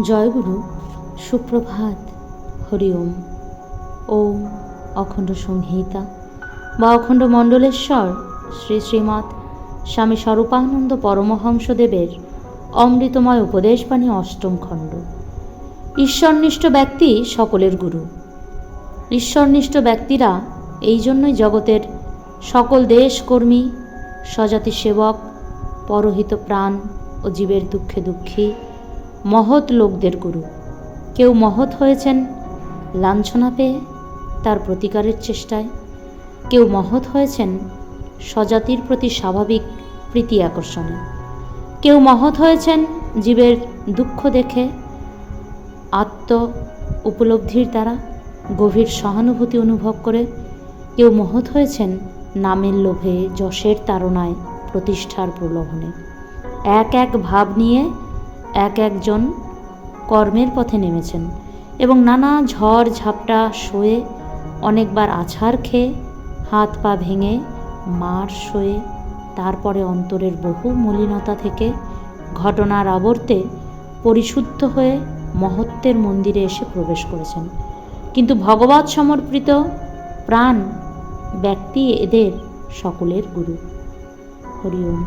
জয়গুরু, সুপ্রভাত, হরি ওম। ওম অখণ্ড সংহিতা। বা অখণ্ড মণ্ডলেশ্বর, শ্রী শ্রীমৎ স্বামী স্বরূপানন্দ পরমহংসদেবের অমৃতময় উপদেশবাণী অষ্টম খণ্ড। ঈশ্বরনিষ্ঠ ব্যক্তি সকলের গুরু। ঈশ্বরনিষ্ঠ ব্যক্তিরা এই জন্যই জগতের সকল দেশকর্মী স্বজাতি সেবক পরহিত প্রাণ ও জীবের দুঃখে দুঃখী। মহৎ লোকদের গুরু কেউ মহৎ হয়েছেন, লাঞ্ছনা পেয়ে তার প্রতিকারের চেষ্টায়। কেউ মহৎ হয়েছেন, স্বজাতির প্রতি স্বাভাবিক প্রীতি আকর্ষণে। কেউ মহৎ হয়েছেন, জীবের দুঃখ দেখে আত্ম উপলব্ধির দ্বারা গভীর সহানুভূতি অনুভব করে। কেউ মহৎ হয়েছেন, নামের লোভে যশের তাড়নায় প্রতিষ্ঠার প্রলোভনে। এক এক ভাব নিয়ে এক একজন কর্মের পথে নেমেছেন এবং নানা ঝড় ঝাপটা সয়ে অনেকবার আছাড় খেয়ে হাত পা ভেঙে মার সয়ে তারপরে অন্তরের বহু মলিনতা থেকে ঘটনার আবর্তে পরিশুদ্ধ হয়ে মহত্বের মন্দিরে এসে প্রবেশ করেছেন। কিন্তু ভগবত সমর্পিত প্রাণ ব্যক্তি এদের সকলের গুরু। হরি ওম।